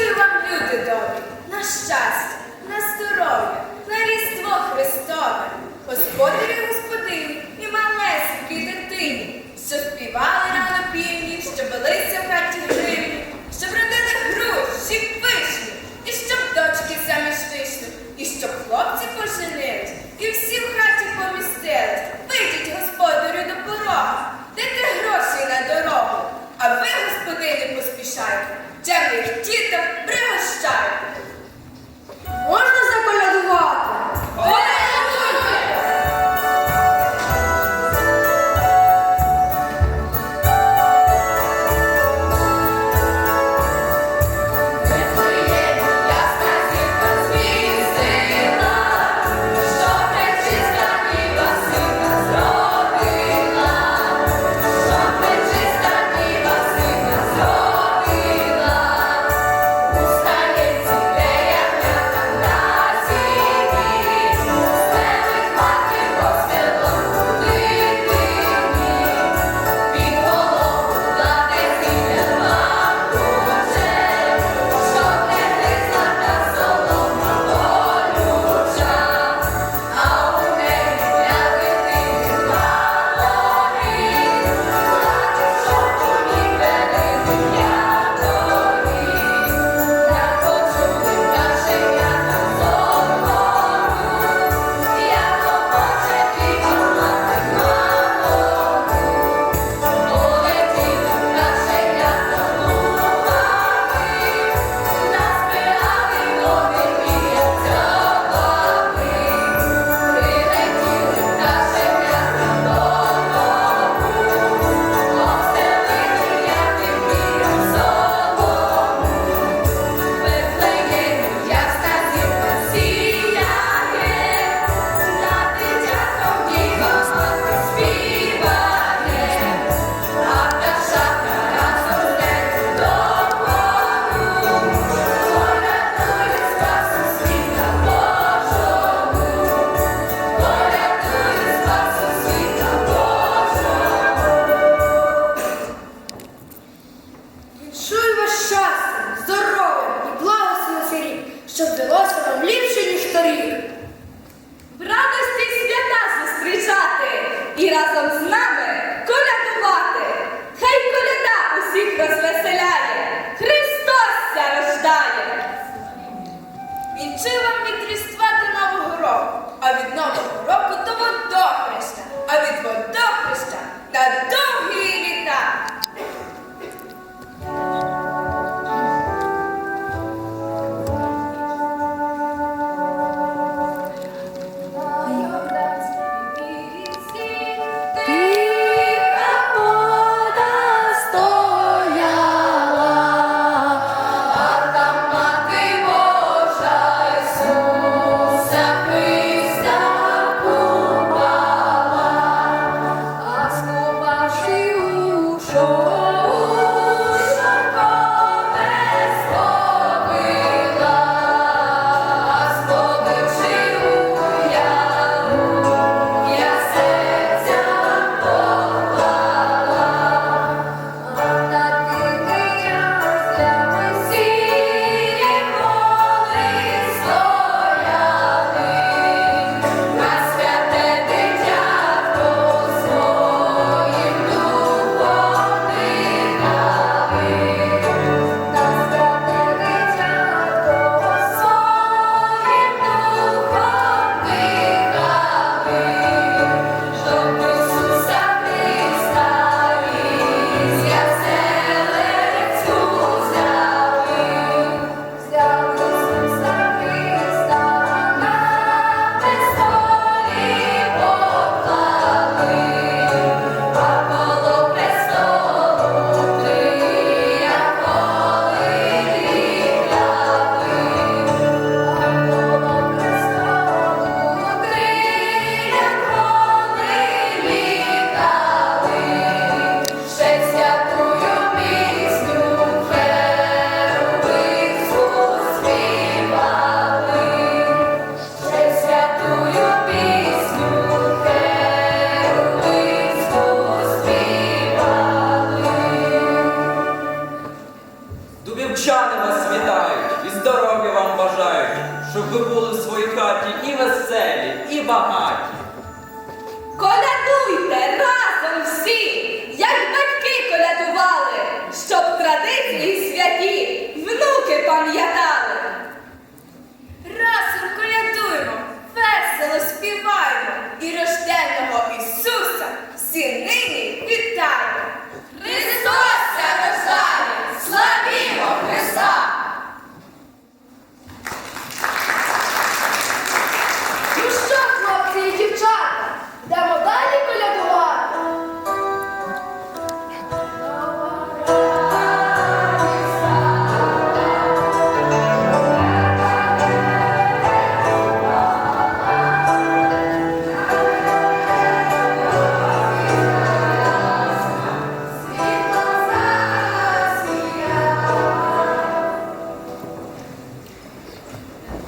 Бажаю вам, люди добрі, на щастя, на здоров'я, на різдво Христове, господарі господині і малесенькій дитині, що співали рано півні, що велися в хаті гривні, що бродили гру, всі пишні.